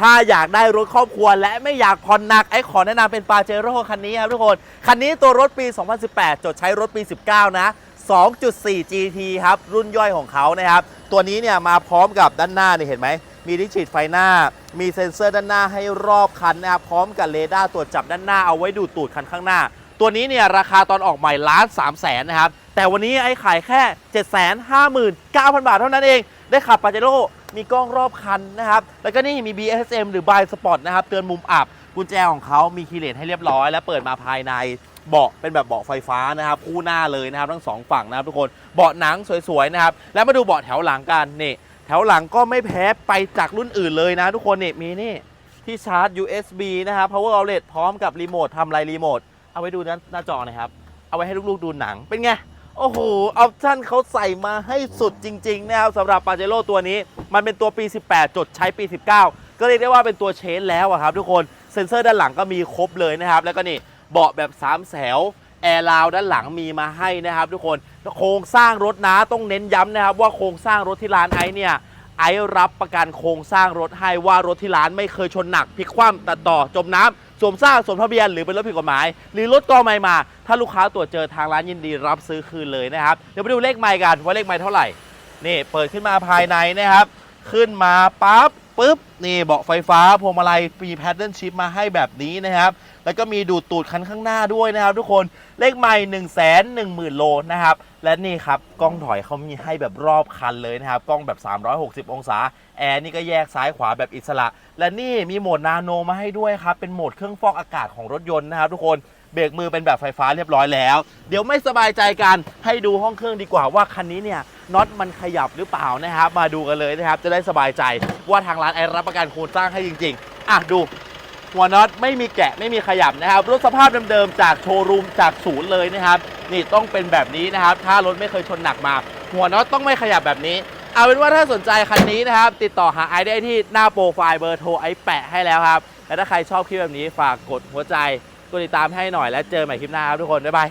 ถ้าอยากได้รถครอบครัว และไม่อยากผ่อนหนักไอ้ขอแนะนำเป็นปาเจโร่คันนี้ครับทุกคน คันนี้ตัวรถปี 2018 จดใช้รถปี 19 นะ 2.4 GT ครับ รุ่นย่อยของเขานะครับ ตัวนี้เนี่ยมาพร้อมกับด้านหน้านี่เห็นไหม มีดิจิตไฟหน้า มีเซ็นเซอร์ด้านหน้าให้รอบคันนะครับ พร้อมกับเรดาร์ตรวจจับด้านหน้าเอาไว้ดูตูดคันข้างหน้า ตัวนี้เนี่ยราคาตอนออกใหม่ล้าน3แสนนะครับ แต่วันนี้ไอ้ขายแค่ 759,000 บาทเท่านั้นเอง ได้ขับปาเจโร่มีกล้องรอบคันนะครับ แล้วก็นี่มี BSM หรือ By Spot นะครับ เตือนมุมอับ กุญแจของเขามีคีย์เลนให้เรียบร้อย และเปิดมาภายในเบาะเป็นแบบเบาะไฟฟ้านะครับ คู่หน้าเลยนะครับ ทั้งสองฝั่งนะครับทุกคนเบาะหนังสวยๆนะครับ แล้วมาดูเบาะแถวหลังกันนี่แถวหลังก็ไม่แพ้ไปจากรุ่นอื่นเลยนะ ทุกคนนี่มีนี่ที่ชาร์จ USB นะครับ power outlet พร้อมกับรีโมททำไรรีโมทเอาไว้ดูหน้าหน้าจอนะครับเอาไว้ให้ลูกๆดูหนังเป็นไง โอ้โห ออปชั่นเขาใส่มาให้สุดจริง ๆ นะครับสำหรับปาเจโร่ตัวนี้ มันเป็นตัวปี 18 จดใช้ปี 19 ก็เรียกได้ว่าเป็นตัวเชนแล้วครับทุกคนเซ็นเซอร์ด้านหลังก็มีครบเลยนะครับ แล้วก็นี่เบาะแบบ 3 แถวแอร์ราวด้านหลังมีมาให้นะครับทุกคนโครงสร้างรถนะต้องเน้นย้ำนะครับ ว่าโครงสร้างรถที่ร้านไอซ์เนี่ยไอซ์รับประกันโครงสร้างรถให้ว่ารถที่ร้านไม่เคยชนหนักพลิกคว่ำตัดต่อจมน้ำ สวมซางสวมทะเบียนหรือเป็นรถผิดกฎหมาย หรือรถกอไม่มา ถ้าลูกค้าตรวจเจอทางร้านยินดีรับซื้อคืนเลยนะครับ เดี๋ยวไปดูเลขไม้กันว่าเลขไม้เท่าไหร่ นี่เปิดขึ้นมาภายในนะครับ ขึ้นมาปั๊บ ปุ๊บนี่เบาะไฟฟ้าพวงมาลัยมีแพดเดิลชิพมาให้แบบนี้นะครับ แล้วก็มีดูดตูดคันข้างหน้าด้วยนะครับ ทุกคนเลขไม่1นึ่งแสนหนึ่งหมื่นโลนะครับ และนี่ครับกล้องถอยเขามีให้แบบรอบคันเลยนะครับ กล้องแบบ 360 องศา แอร์นี่ก็แยกซ้ายขวาแบบอิสระ และนี่มีโหมดนาโนมาให้ด้วยครับ เป็นโหมดเครื่องฟอกอากาศของรถยนต์นะครับ ทุกคนเบรกมือเป็นแบบไฟฟ้าเรียบร้อยแล้ว เดี๋ยวไม่สบายใจกันให้ดูห้องเครื่องดีกว่าว่าคันนี้เนี่ย น็อตมันขยับหรือเปล่านะครับ มาดูกันเลยนะครับ จะได้สบายใจว่าทางร้านไอรับประกันโครงสร้างให้จริง ๆ อะดูหัวน็อตไม่มีแกะไม่มีขยับนะครับรถสภาพเดิมๆจากโชว์รูมจากศูนย์เลยนะครับ นี่ต้องเป็นแบบนี้นะครับ ถ้ารถไม่เคยชนหนักมา หัวน็อตต้องไม่ขยับแบบนี้ เอาเป็นว่าถ้าสนใจคันนี้นะครับ ติดต่อหาไอได้ที่หน้าโปรไฟล์เบอร์โทรไอแปะให้แล้วครับ และถ้าใครชอบคลิปแบบนี้ฝากกดหัวใจกดติดตามให้หน่อยและเจอใหม่คลิปหน้าครับทุกคนบ๊ายบาย